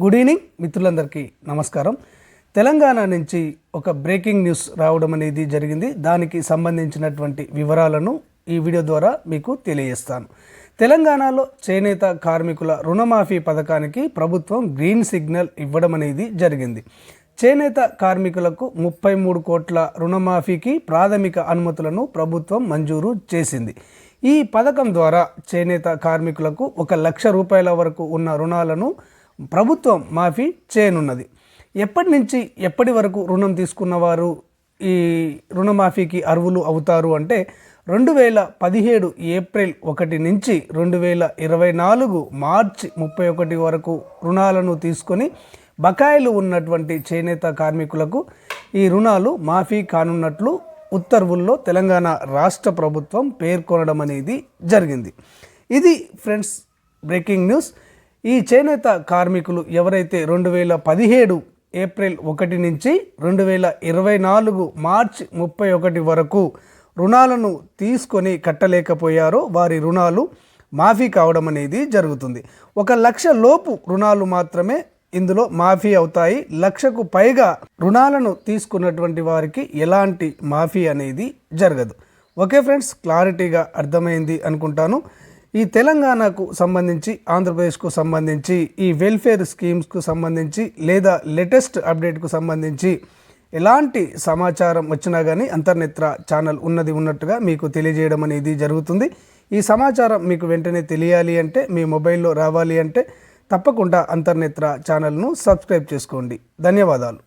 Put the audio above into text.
Good evening మిత్రులందరికీ నమస్కారం. తెలంగాణ నుంచి ఒక బ్రేకింగ్ న్యూస్ రావడం అనేది జరిగింది. దానికి సంబంధించినటువంటి వివరాలను ఈ వీడియో ద్వారా మీకు తెలియజేస్తాను. తెలంగాణలో చేనేత కార్మికుల రుణమాఫీ పథకానికి ప్రభుత్వం గ్రీన్ సిగ్నల్ ఇవ్వడం అనేది జరిగింది. చేనేత కార్మికులకు ముప్పై మూడు కోట్ల రుణమాఫీకి ప్రాథమిక అనుమతులను ప్రభుత్వం మంజూరు చేసింది. ఈ పథకం ద్వారా చేనేత కార్మికులకు ఒక లక్ష రూపాయల వరకు ఉన్న రుణాలను ప్రభుత్వం మాఫీ చేయనున్నది. ఎప్పటి నుంచి ఎప్పటి వరకు రుణం తీసుకున్నవారు ఈ రుణమాఫీకి అర్హులు అవుతారు అంటే రెండు వేల పదిహేడు ఏప్రిల్ ఒకటి నుంచి రెండు వేల ఇరవై నాలుగు మార్చి ముప్పై ఒకటి వరకు రుణాలను తీసుకొని బకాయిలు ఉన్నటువంటి చేనేత కార్మికులకు ఈ రుణాలు మాఫీ కానున్నట్లు ఉత్తర్వుల్లో తెలంగాణ రాష్ట్ర ప్రభుత్వం పేర్కొనడం అనేది జరిగింది. ఇది ఫ్రెండ్స్ బ్రేకింగ్ న్యూస్. ఈ చేనేత కార్మికులు ఎవరైతే రెండు వేల పదిహేడు ఏప్రిల్ ఒకటి నుంచి రెండు వేల ఇరవై నాలుగు మార్చ్ ముప్పై ఒకటి వరకు రుణాలను తీసుకొని కట్టలేకపోయారో వారి రుణాలు మాఫీ కావడం అనేది జరుగుతుంది. ఒక లక్ష లోపు రుణాలు మాత్రమే ఇందులో మాఫీ అవుతాయి. లక్షకు పైగా రుణాలను తీసుకున్నటువంటి వారికి ఎలాంటి మాఫీ అనేది జరగదు. ఓకే ఫ్రెండ్స్ క్లారిటీగా అర్థమైంది అనుకుంటాను. ఈ తెలంగాణకు సంబంధించి ఆంధ్రప్రదేశ్కు సంబంధించి ఈ వెల్ఫేర్ స్కీమ్స్కు సంబంధించి లేదా లేటెస్ట్ అప్డేట్కు సంబంధించి ఎలాంటి సమాచారం వచ్చినా కానీ అంతర్నేత్ర ఛానల్ ఉన్నది ఉన్నట్టుగా మీకు తెలియజేయడం అనేది జరుగుతుంది. ఈ సమాచారం మీకు వెంటనే తెలియాలి అంటే మీ మొబైల్లో రావాలి అంటే తప్పకుండా అంతర్నేత్ర ఛానల్ను సబ్స్క్రైబ్ చేసుకోండి. ధన్యవాదాలు.